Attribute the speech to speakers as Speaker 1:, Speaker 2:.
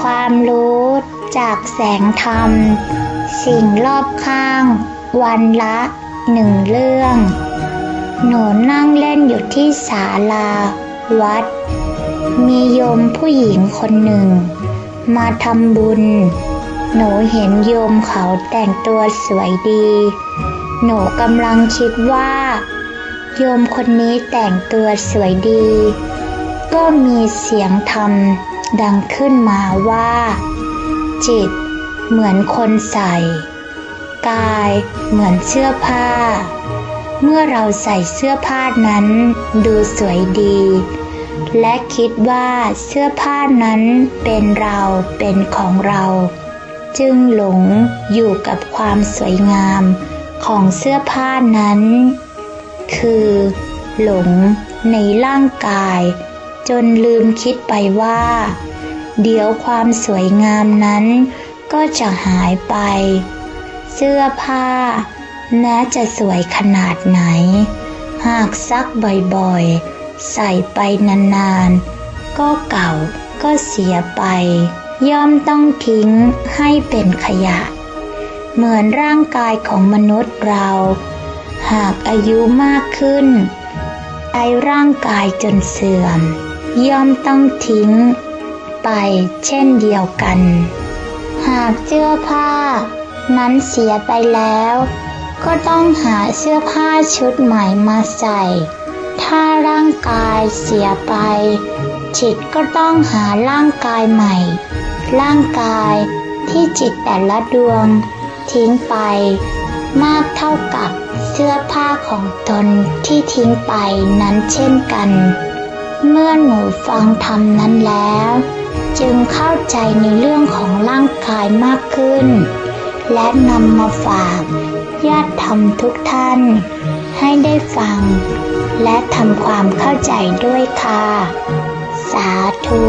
Speaker 1: ความรู้จากแสงธรรม สิ่งรอบข้าง วันละหนึ่งเรื่อง หนูนั่งเล่นอยู่ที่ศาลา วัด มีโยมผู้หญิงคนหนึ่ง มาทำบุญ หนูเห็นโยมเขาแต่งตัวสวยดี หนูกำลังคิดว่า โยมคนนี้แต่งตัวสวยดี ก็มีเสียงธรรม ดังขึ้นมาว่า จิตเหมือนคนใส่ กายเหมือนเสื้อผ้า เมื่อเราใส่เสื้อผ้านั้นดูสวยดี และคิดว่าเสื้อผ้านั้นเป็นเราเป็นของเรา จึงหลงอยู่กับความสวยงามของเสื้อผ้านั้น คือ หลงในร่างกาย จนลืมคิดไปว่า เดี๋ยวความสวยงามนั้นก็จะหายไป เสื้อผ้า แม้จะสวยขนาดไหน หากซักบ่อยๆ ใส่ไปนานๆ ก็เก่าก็เสียไป ย่อมต้องทิ้งให้เป็นขยะ เหมือนร่างกายของมนุษย์เรา หากอายุมากขึ้นไอร่างกายจนเสื่อม ย่อมต้องทิ้ง ไปเช่นเดียวกัน หากเสื้อผ้า นั้นเสียไปแล้ว ก็ต้องหาเสื้อผ้าชุดใหม่มาใส่ ถ้าร่างกายเสียไป จิตก็ต้องหาร่างกายใหม่ ร่างกายที่จิตแต่ละดวง ทิ้งไป มากเท่ากับเสื้อผ้าของตนที่ทิ้งไปนั้นเช่นกัน เมื่อหนูฟังธรรมนั้นแล้ว จึงเข้าใจในเรื่องของร่างกายมากขึ้น และนำมาฝากญาติธรรมทุกท่าน ให้ได้ฟัง และทำความเข้าใจด้วยค่ะ สาธุ